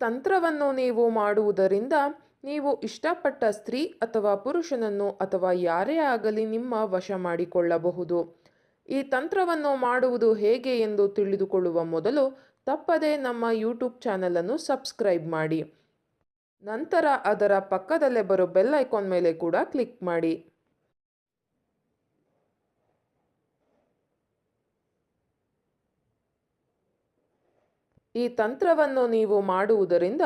ತಂತ್ರವನ್ನು ನೀವು ಮಾಡುವುದರಿಂದ ನೀವು ಇಷ್ಟಪಟ್ಟ ಸ್ತ್ರೀ ಅಥವಾ ಪುರುಷನನ್ನು ಅಥವಾ ಯಾರೇ ಆಗಲಿ ನಿಮ್ಮ ವಶ ಮಾಡಿಕೊಳ್ಳಬಹುದು. ಈ ತಂತ್ರವನ್ನು ಮಾಡುವುದು ಹೇಗೆ ಎಂದು ತಿಳಿದುಕೊಳ್ಳುವ ಮೊದಲು ತಪ್ಪದೇ ನಮ್ಮ ಯೂಟ್ಯೂಬ್ ಚಾನಲನ್ನು ಸಬ್ಸ್ಕ್ರೈಬ್ ಮಾಡಿ. ನಂತರ ಅದರ ಪಕ್ಕದಲ್ಲೇ ಬರೋ ಬೆಲ್ ಐಕಾನ್ ಮೇಲೆ ಕೂಡ ಕ್ಲಿಕ್ ಮಾಡಿ. ಈ ತಂತ್ರವನ್ನು ನೀವು ಮಾಡುವುದರಿಂದ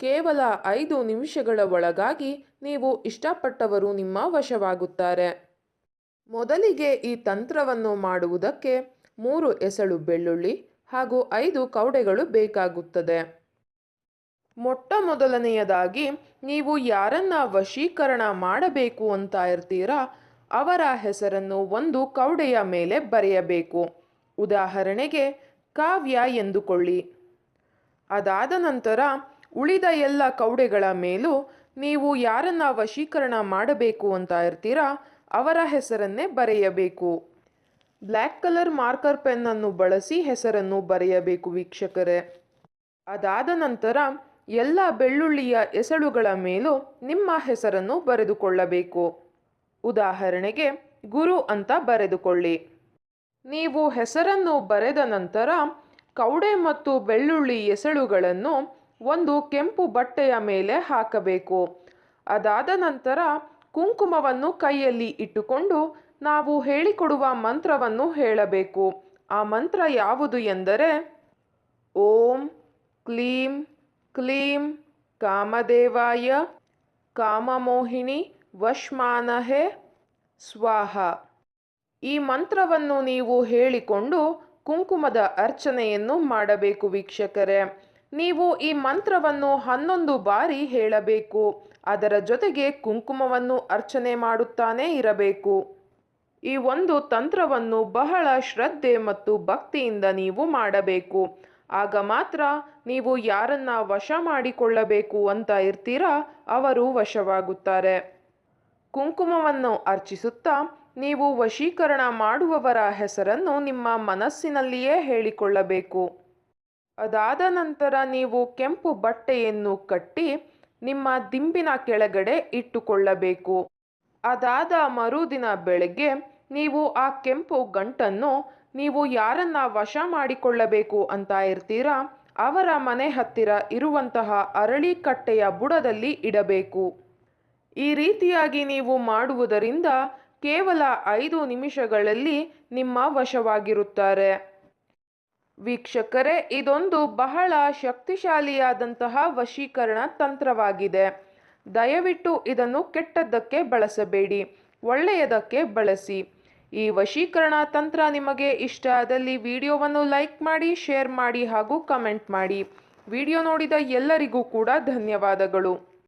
ಕೇವಲ ಐದು ನಿಮಿಷಗಳ ಒಳಗಾಗಿ ನೀವು ಇಷ್ಟಪಟ್ಟವರು ನಿಮ್ಮ ವಶವಾಗುತ್ತಾರೆ. ಮೊದಲಿಗೆ ಈ ತಂತ್ರವನ್ನು ಮಾಡುವುದಕ್ಕೆ ಮೂರು ಎಸಳು ಬೆಳ್ಳುಳ್ಳಿ ಹಾಗೂ ಐದು ಕವಡೆಗಳು ಬೇಕಾಗುತ್ತದೆ. ಮೊಟ್ಟ ಮೊದಲನೆಯದಾಗಿ, ನೀವು ಯಾರನ್ನ ವಶೀಕರಣ ಮಾಡಬೇಕು ಅಂತ ಇರ್ತೀರಾ, ಅವರ ಹೆಸರನ್ನು ಒಂದು ಕೌಡೆಯ ಮೇಲೆ ಬರೆಯಬೇಕು. ಉದಾಹರಣೆಗೆ, ಕಾವ್ಯ ಎಂದುಕೊಳ್ಳಿ. ಅದಾದ ನಂತರ ಉಳಿದ ಎಲ್ಲ ಕೌಡೆಗಳ ಮೇಲೂ ನೀವು ಯಾರನ್ನ ವಶೀಕರಣ ಮಾಡಬೇಕು ಅಂತ ಇರ್ತೀರಾ ಅವರ ಹೆಸರನ್ನೇ ಬರೆಯಬೇಕು. ಬ್ಲ್ಯಾಕ್ ಕಲರ್ ಮಾರ್ಕರ್ ಪೆನ್ನನ್ನು ಬಳಸಿ ಹೆಸರನ್ನು ಬರೆಯಬೇಕು ವೀಕ್ಷಕರೇ. ಅದಾದ ನಂತರ ಎಲ್ಲ ಬೆಳ್ಳುಳ್ಳಿಯ ಎಸಳುಗಳ ಮೇಲೂ ನಿಮ್ಮ ಹೆಸರನ್ನು ಬರೆದುಕೊಳ್ಳಬೇಕು. ಉದಾಹರಣೆಗೆ, ಗುರು ಅಂತ ಬರೆದುಕೊಳ್ಳಿ. ನೀವು ಹೆಸರನ್ನು ಬರೆದ ನಂತರ ಕವಡೆ ಮತ್ತು ಬೆಳ್ಳುಳ್ಳಿ ಎಸಳುಗಳನ್ನು ಒಂದು ಕೆಂಪು ಬಟ್ಟೆಯ ಮೇಲೆ ಹಾಕಬೇಕು. ಅದಾದ ನಂತರ ಕುಂಕುಮವನ್ನು ಕೈಯಲ್ಲಿ ಇಟ್ಟುಕೊಂಡು ನಾವು ಹೇಳಿಕೊಡುವ ಮಂತ್ರವನ್ನು ಹೇಳಬೇಕು. ಆ ಮಂತ್ರ ಯಾವುದು ಎಂದರೆ, ಓಂ ಕ್ಲೀಂ ಕ್ಲೀಂ ಕಾಮದೇವಾಯ ಕಾಮಮೋಹಿನಿ ವಶ್ಮಾನಹೆ ಸ್ವಾಹ. ಈ ಮಂತ್ರವನ್ನು ನೀವು ಹೇಳಿಕೊಂಡು ಕುಂಕುಮದ ಅರ್ಚನೆಯನ್ನು ಮಾಡಬೇಕು ವೀಕ್ಷಕರೇ. ನೀವು ಈ ಮಂತ್ರವನ್ನು ಹನ್ನೊಂದು ಬಾರಿ ಹೇಳಬೇಕು. ಅದರ ಜೊತೆಗೆ ಕುಂಕುಮವನ್ನು ಅರ್ಚನೆ ಮಾಡುತ್ತಾನೇ ಇರಬೇಕು. ಈ ಒಂದು ತಂತ್ರವನ್ನು ಬಹಳ ಶ್ರದ್ಧೆ ಮತ್ತು ಭಕ್ತಿಯಿಂದ ನೀವು ಮಾಡಬೇಕು. ಆಗ ಮಾತ್ರ ನೀವು ಯಾರನ್ನ ವಶ ಮಾಡಿಕೊಳ್ಳಬೇಕು ಅಂತ ಇರ್ತೀರಾ, ಅವರು ವಶವಾಗುತ್ತಾರೆ. ಕುಂಕುಮವನ್ನು ಅರ್ಚಿಸುತ್ತಾ ನೀವು ವಶೀಕರಣ ಮಾಡುವವರ ಹೆಸರನ್ನು ನಿಮ್ಮ ಮನಸ್ಸಿನಲ್ಲಿಯೇ ಹೇಳಿಕೊಳ್ಳಬೇಕು. ಅದಾದ ನಂತರ ನೀವು ಕೆಂಪು ಬಟ್ಟೆಯನ್ನು ಕಟ್ಟಿ ನಿಮ್ಮ ದಿಂಬಿನ ಕೆಳಗಡೆ ಇಟ್ಟುಕೊಳ್ಳಬೇಕು. ಅದಾದ ಮರುದಿನ ಬೆಳಗ್ಗೆ ನೀವು ಆ ಕೆಂಪು ಗಂಟನ್ನು ನೀವು ಯಾರನ್ನ ವಶ ಮಾಡಿಕೊಳ್ಳಬೇಕು ಅಂತ ಇರ್ತೀರಾ, ಅವರ ಮನೆ ಹತ್ತಿರ ಇರುವಂತಹ ಅರಳಿ ಕಟ್ಟೆಯ ಬುಡದಲ್ಲಿ ಇಡಬೇಕು. ಈ ರೀತಿಯಾಗಿ ನೀವು ಮಾಡುವುದರಿಂದ ಕೇವಲ ಐದು ನಿಮಿಷಗಳಲ್ಲಿ ನಿಮ್ಮ ವಶವಾಗಿರುತ್ತಾರೆ. ವೀಕ್ಷಕರೇ, ಇದೊಂದು ಬಹಳ ಶಕ್ತಿಶಾಲಿಯಾದಂತಹ ವಶೀಕರಣ ತಂತ್ರವಾಗಿದೆ. ದಯವಿಟ್ಟು ಇದನ್ನು ಕೆಟ್ಟದ್ದಕ್ಕೆ ಬಳಸಬೇಡಿ, ಒಳ್ಳೆಯದಕ್ಕೆ ಬಳಸಿ. ಈ ವಶೀಕರಣ ತಂತ್ರ ನಿಮಗೆ ಇಷ್ಟ ಆದಲ್ಲಿ ವಿಡಿಯೋವನ್ನು ಲೈಕ್ ಮಾಡಿ, ಶೇರ್ ಮಾಡಿ ಹಾಗೂ ಕಮೆಂಟ್ ಮಾಡಿ. ವಿಡಿಯೋ ನೋಡಿದ ಎಲ್ಲರಿಗೂ ಕೂಡ ಧನ್ಯವಾದಗಳು.